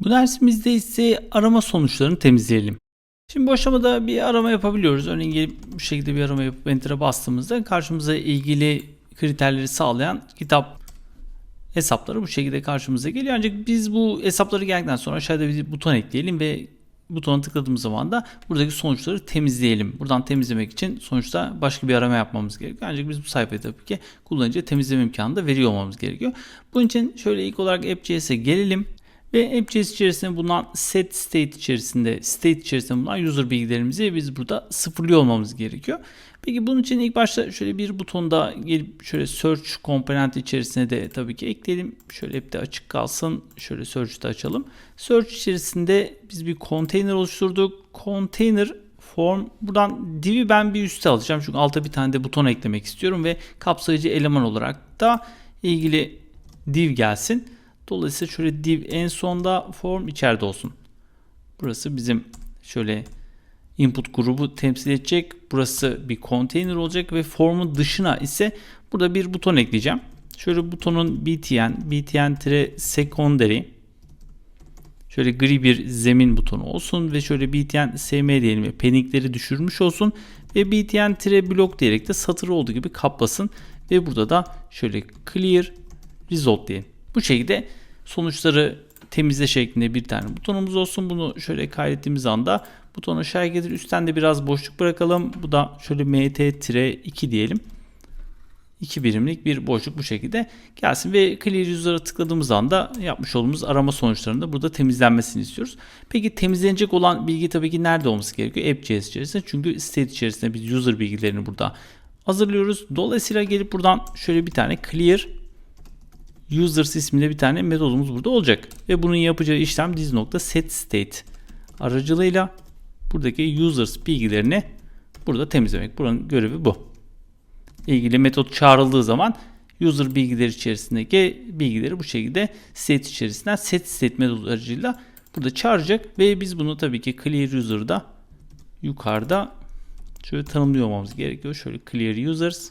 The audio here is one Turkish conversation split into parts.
Bu dersimizde ise arama sonuçlarını temizleyelim. Şimdi bu aşamada bir arama yapabiliyoruz. Örneğin gelip bu şekilde bir arama yapıp Enter'a bastığımızda karşımıza ilgili kriterleri sağlayan kitap hesapları bu şekilde karşımıza geliyor. Ancak biz bu hesapları geldikten sonra aşağıda bir buton ekleyelim ve butona tıkladığımız zaman da buradaki sonuçları temizleyelim. Buradan temizlemek için sonuçta başka bir arama yapmamız gerekiyor. Ancak biz bu sayfayı tabii ki kullanıcıya temizleme imkanı da veriyor olmamız gerekiyor. Bunun için şöyle ilk olarak app.js'e gelelim. Ve app.js içerisinde bulunan set state içerisinde, state içerisinde bulunan user bilgilerimizi biz burada sıfırlıyor olmamız gerekiyor. Peki bunun için ilk başta şöyle bir butonda gelip şöyle search komponenti içerisine de tabii ki ekleyelim. Şöyle hep de açık kalsın. Şöyle search'ı da açalım. Search içerisinde biz bir container oluşturduk. Container form buradan div'i ben bir üste alacağım. Çünkü alta bir tane de buton eklemek istiyorum ve kapsayıcı eleman olarak da ilgili div gelsin. Dolayısıyla şöyle div en sonda form içeride olsun. Burası bizim şöyle input grubu temsil edecek. Burası bir container olacak ve formun dışına ise burada bir buton ekleyeceğim. Şöyle butonun btn, btn-secondary şöyle gri bir zemin butonu olsun ve şöyle btn sm diyelim ve paddingleri düşürmüş olsun ve btn-block diyerek de satır olduğu gibi kaplasın ve burada da şöyle clear result diyelim. Bu şekilde sonuçları temizle şeklinde bir tane butonumuz olsun. Bunu şöyle kaydettiğimiz anda butonu aşağı getir. Üstten de biraz boşluk bırakalım. Bu da şöyle mt-2 diyelim. 2 birimlik bir boşluk bu şekilde gelsin ve clear user'a tıkladığımız anda yapmış olduğumuz arama sonuçlarında burada temizlenmesini istiyoruz. Peki temizlenecek olan bilgi tabii ki nerede olması gerekiyor? App.js içerisinde çünkü state içerisinde biz user bilgilerini burada hazırlıyoruz. Dolayısıyla gelip buradan şöyle bir tane clear users isminde bir tane metodumuz burada olacak. Ve bunun yapacağı işlem this.setState aracılığıyla buradaki users bilgilerini burada temizlemek. Buranın görevi bu. İlgili metot çağrıldığı zaman user bilgileri içerisindeki bilgileri bu şekilde state içerisinden set state metodu aracılığıyla burada çağıracak ve biz bunu tabii ki clear user'da yukarıda şöyle tanımlıyor olmamız gerekiyor. Şöyle clear users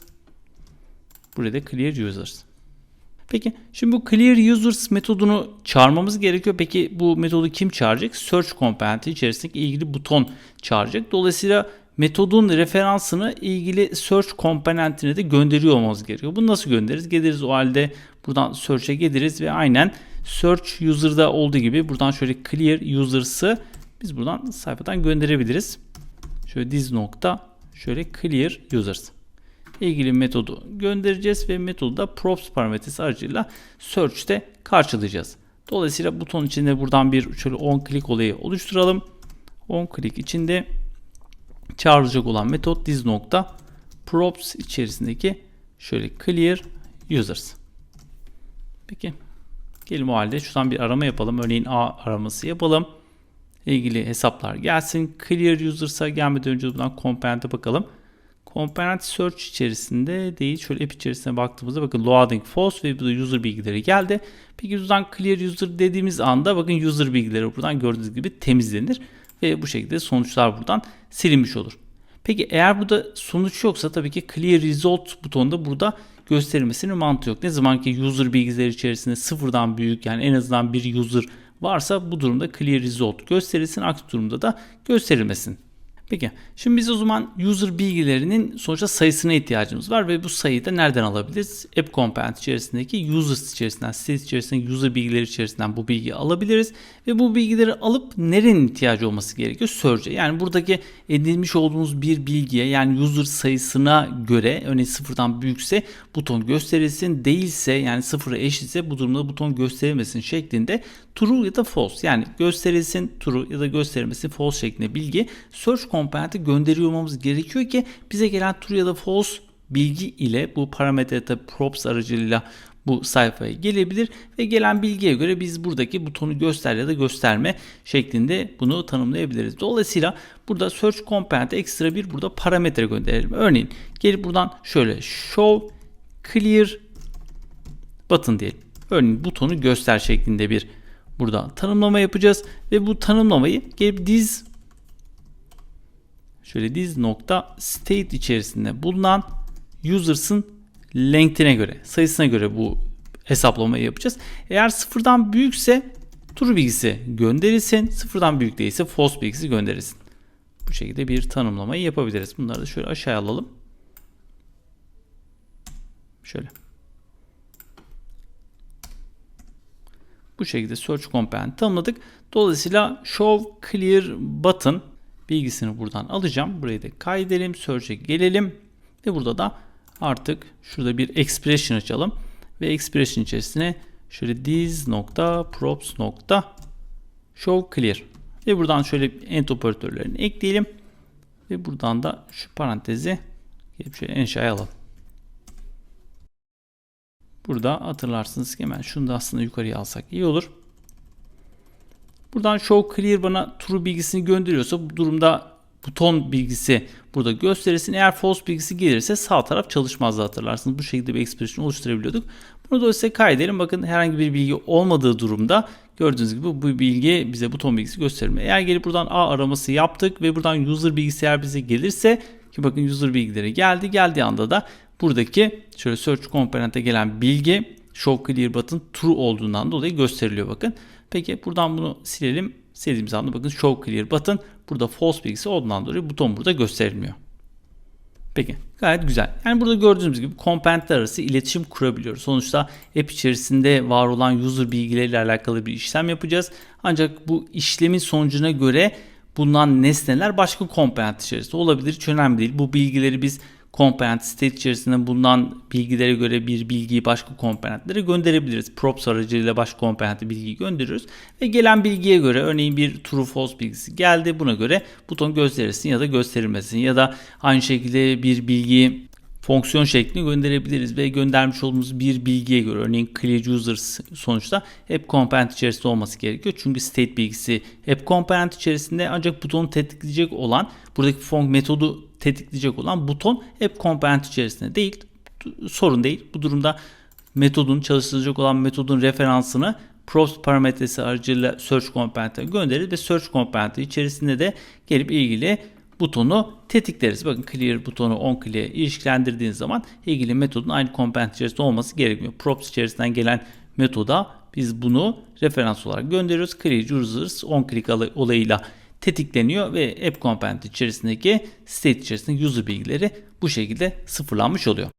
burada clear users Peki şimdi bu clear users metodunu çağırmamız gerekiyor. Peki bu metodu kim çağıracak? Search komponenti içerisindeki ilgili buton çağıracak. Dolayısıyla metodun referansını ilgili search komponentine de gönderiyor olmamız gerekiyor. Bunu nasıl göndeririz? Geliriz o halde buradan search'e geliriz ve aynen search user'da olduğu gibi buradan şöyle clear users'ı biz buradan sayfadan gönderebiliriz. Şöyle diz nokta şöyle clear users ilgili metodu göndereceğiz ve metodu da props parametresi aracılığıyla search'te karşılayacağız. Dolayısıyla buton içinde buradan bir şöyle on click olayı oluşturalım. On click içinde çağrılacak olan metot diz nokta props içerisindeki şöyle clear users. Peki. Gelin o halde şuradan bir arama yapalım. Örneğin A araması yapalım. İlgili hesaplar gelsin. Clear users'a gelmeden önce buradan component'e bakalım. Component search içerisinde değil. Şöyle app içerisine baktığımızda bakın loading false ve burada user bilgileri geldi. Peki buradan clear user dediğimiz anda bakın user bilgileri buradan gördüğünüz gibi temizlenir. Ve bu şekilde sonuçlar buradan silinmiş olur. Peki eğer burada sonuç yoksa tabii ki clear result butonunda burada gösterilmesinin mantığı yok. Ne zaman ki user bilgileri içerisinde sıfırdan büyük yani en azından bir user varsa bu durumda clear result gösterilsin. Aksi durumda da gösterilmesin. Peki şimdi biz o zaman user bilgilerinin sonuçta sayısına ihtiyacımız var ve bu sayıyı da nereden alabiliriz? App Component içerisindeki users içerisinden, site içerisindeki user bilgileri içerisinden bu bilgiyi alabiliriz ve bu bilgileri alıp nerenin ihtiyacı olması gerekiyor? Search'e. Yani buradaki edinmiş olduğumuz bir bilgiye yani user sayısına göre örneğin sıfırdan büyükse buton gösterilsin değilse yani sıfıra eşitse bu durumda buton gösterilmesin şeklinde true ya da false yani gösterilsin true ya da gösterilmesi false şeklinde bilgi search komponenti gönderiyor olmamız gerekiyor ki bize gelen true ya da false bilgi ile bu parametre tabi props aracılığıyla bu sayfaya gelebilir ve gelen bilgiye göre biz buradaki butonu göster ya da gösterme şeklinde bunu tanımlayabiliriz. Dolayısıyla burada search komponenti ekstra bir burada parametre gönderelim. Örneğin gelip buradan şöyle show clear button diyelim. Örneğin butonu göster şeklinde bir burada tanımlama yapacağız ve bu tanımlamayı gelip diz şöyle diz nokta state içerisinde bulunan users'ın length'ine göre sayısına göre bu hesaplamayı yapacağız. Eğer sıfırdan büyükse true bilgisi gönderilsin. Sıfırdan büyük değilse false bilgisi gönderilsin. Bu şekilde bir tanımlamayı yapabiliriz. Bunları da şöyle aşağıya alalım. Şöyle. Bu şekilde search component tanımladık. Dolayısıyla show clear button bilgisini buradan alacağım. Burayı da kaydedelim. Search'e gelelim. Ve burada da artık şurada bir expression açalım. Ve expression içerisine şöyle this props nokta. Ve buradan şöyle end operatörlerini ekleyelim. Ve buradan da şu parantezi gelip şöyle en aşağıya alalım. Burada hatırlarsınız ki hemen şunu da aslında yukarıya alsak iyi olur. Buradan show clear bana true bilgisini gönderiyorsa bu durumda buton bilgisi burada gösterilsin. Eğer false bilgisi gelirse sağ taraf çalışmazdı hatırlarsınız. Bu şekilde bir expression oluşturabiliyorduk. Bunu dolayısıyla kaydedelim. Bakın herhangi bir bilgi olmadığı durumda gördüğünüz gibi bu bilgi bize buton bilgisi göstermiyor. Eğer gelip buradan A araması yaptık ve buradan user bilgisi eğer bize gelirse ki bakın user bilgileri geldi. Geldiği anda da buradaki şöyle search komponente gelen bilgi show clear button true olduğundan dolayı gösteriliyor bakın. Peki buradan bunu silelim. Sildiğimiz anda bakın show clear button burada false bilgisi olduğundan dolayı buton burada gösterilmiyor. Peki gayet güzel. Yani burada gördüğünüz gibi komponentler arası iletişim kurabiliyoruz. Sonuçta app içerisinde var olan user bilgileriyle alakalı bir işlem yapacağız. Ancak bu işlemin sonucuna göre bulunan nesneler başka komponent içerisinde olabilir. Hiç önemli değil. Bu bilgileri biz komponent state içerisinde bulunan bilgilere göre bir bilgiyi başka komponentlere gönderebiliriz. Props aracılığıyla başka komponente bilgiyi gönderiyoruz ve gelen bilgiye göre örneğin bir true false bilgisi geldi. Buna göre buton gösterilsin ya da gösterilmesin ya da aynı şekilde bir bilgiyi fonksiyon şeklinde gönderebiliriz ve göndermiş olduğumuz bir bilgiye göre örneğin clear user sonuçta app component içerisinde olması gerekiyor. Çünkü state bilgisi app component içerisinde ancak butonu tetikleyecek olan buradaki fonk metodu tetikleyecek olan buton app component içerisinde değil. Sorun değil. Bu durumda metodun çalıştıracak olan metodun referansını props parametresi aracılığıyla search component'e gönderir ve search component içerisinde de gelip ilgili butonu tetikleriz. Bakın clear butonu on clear ilişkilendirdiğiniz zaman ilgili metodun aynı komponent içerisinde olması gerekmiyor. Props içerisinden gelen metoda biz bunu referans olarak gönderiyoruz. Clear users on click olayıyla tetikleniyor ve app component içerisindeki state içerisindeki user bilgileri bu şekilde sıfırlanmış oluyor.